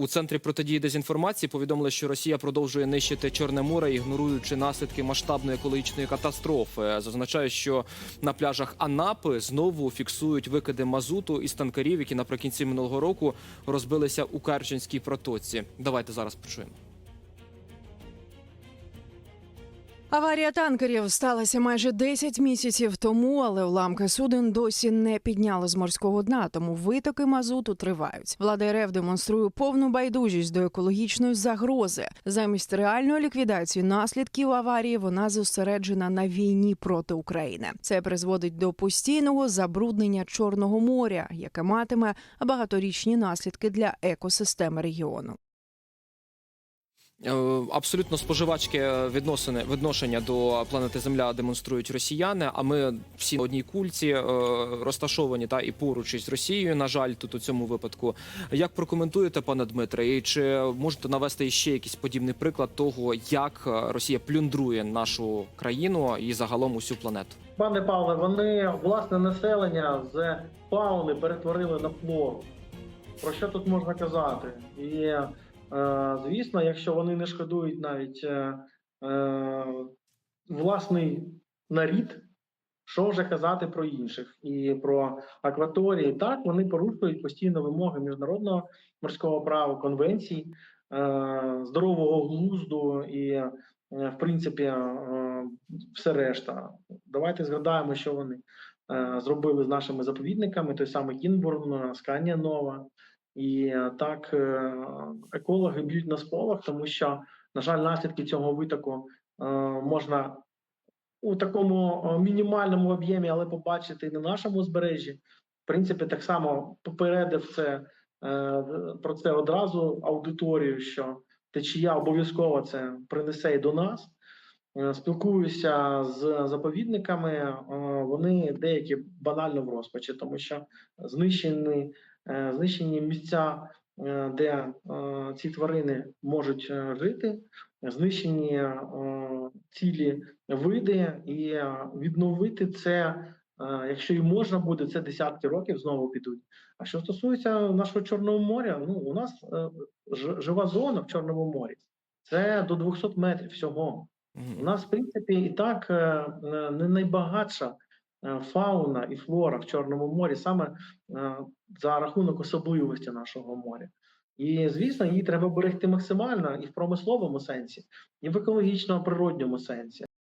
У центрі протидії дезінформації повідомили, що Росія продовжує нищити Чорне море, ігноруючи наслідки масштабної екологічної катастрофи. Зазначаю, що на пляжах Анапи знову фіксують викиди мазуту із танкерів, які наприкінці минулого року розбилися у Керченській протоці. Давайте зараз почуємо. Аварія танкерів сталася майже 10 місяців тому, але уламки суден досі не підняли з морського дна, тому витоки мазуту тривають. Влада РФ демонструє повну байдужість до екологічної загрози. Замість реальної ліквідації наслідків аварії вона зосереджена на війні проти України. Це призводить до постійного забруднення Чорного моря, яке матиме багаторічні наслідки для екосистеми регіону. Е, Абсолютно споживачське відносини відношення до планети Земля демонструють росіяни. А ми всі на одній кульці е, розташовані та і поруч із Росією. На жаль, тут у цьому випадку. Як прокоментуєте, пане Дмитре, і чи можете навести ще якийсь подібний приклад того, як е, Росія плюндрує нашу країну і загалом усю планету? Пане Павле, вони власне населення з фауни перетворили на флору. Про що тут можна казати? І е, звісно, якщо вони не шкодують навіть е, е, власний нарід, що вже казати про інших і про акваторії, так вони порушують постійно вимоги міжнародного морського права, конвенцій, е, здорового глузду і, е, в принципі, е, все решта. Давайте згадаємо, що вони е, зробили з нашими заповідниками, той самий Кінбурн, Сканія Нова. І е, так е, екологи б'ють на сполох, тому що, на жаль, наслідки цього витоку е, можна у такому мінімальному об'ємі, але побачити і на нашому узбережжі. В принципі, так само попередив це про це одразу аудиторію, що течія обов'язково це принесе і до нас. Спілкуюся з заповідниками, вони деякі банально в розпачі, тому що знищені, знищені місця, е, де е, ці тварини можуть е, жити, знищені е, цілі види, і е, відновити це, е, якщо і можна буде, це десятки років знову підуть. А що стосується нашого Чорного моря, ну у нас е, жива зона в Чорному морі. Це до 200 метрів всього. У нас, в принципі, і так е, е, не найбагатша е, фауна і флора в Чорному морі, саме е, за рахунок особливості нашого моря. І, звісно, її треба берегти максимально і в промисловому сенсі, і в екологічно-природньому сенсі.